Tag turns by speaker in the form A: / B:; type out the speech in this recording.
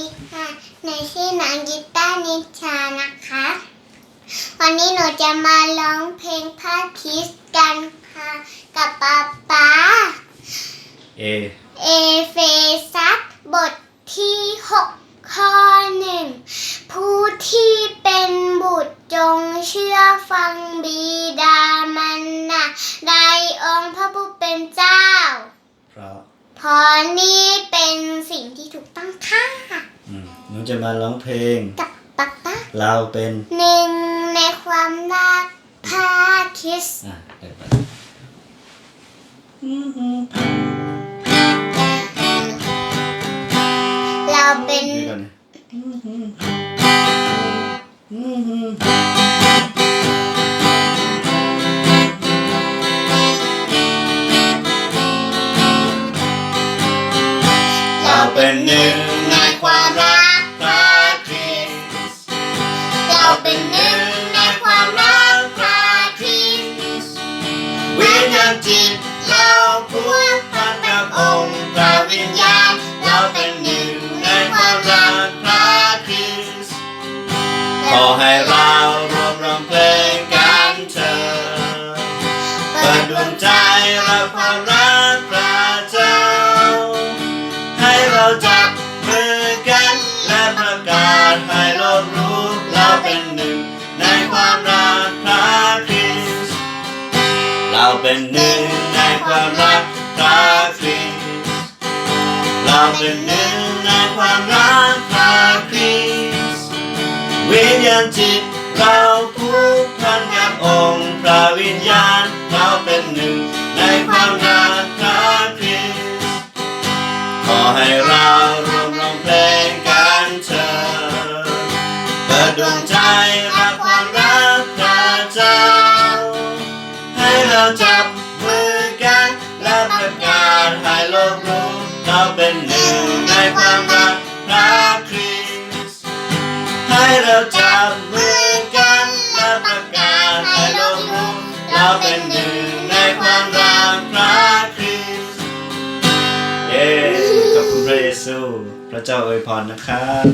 A: ดีค่ะหนูชื่อนางกิต้าร์นิชานะคะ วันนี้หนูจะมาร้องเพลงพาคิสกันค่ะ กับป๊าป๊า
B: เอ
A: เอเฟซัสบทที่6ข้อหนึ่งผู้ที่เป็นบุตรจงเชื่อฟังบิดามารดาในองค์พระผู้เป็นเจ้า
B: เพราะ
A: เพราะนี่เป็นสิ่งที่ถูกต้องค่ะ
B: อืมห นูจะมาร้องเพลง
A: กับป๊าป๊า
B: เราเป็น
A: หนึ่งในความรักพาคิส
B: อะเดี๋ยวไป
A: เราเป็น
B: นี่ก่อนนะ
A: เราเป็นหนึ่งในความรัก เราเป็นหนึ่งในความรักพาคิส
B: วิญญาณจิตเราผูกพันกับองค์พระวิญญาณเราเป็นหนึ่งในความรักพระคริสขอให้เรารวมร้องเพลงกันเถิดเปิดดวงใจรับความรัก เราเป็นหนึ่งในความรักพระคริสต์เราเป็นหนึ่งในความรักพระคริสต์วิญญาณจิตเราผูกพันกับองค์พระวิญญาณเราเป็นหนึ่งในความรักพระคริสต์ขอให้เรารวมร้องเพลงกันเถิดเปิดดวงใจ จับมือกันและประกาศให้โลกรู้เราเป็นหนึ่งในความรักพระคริสต์ให้เราจับมือกันและประกาศให้โลกรู้เราเป็นหนึ่งในความรักพระคริสต์เย้ขอบคุณพระเยซู พระเจ้าอวยพรนะครับ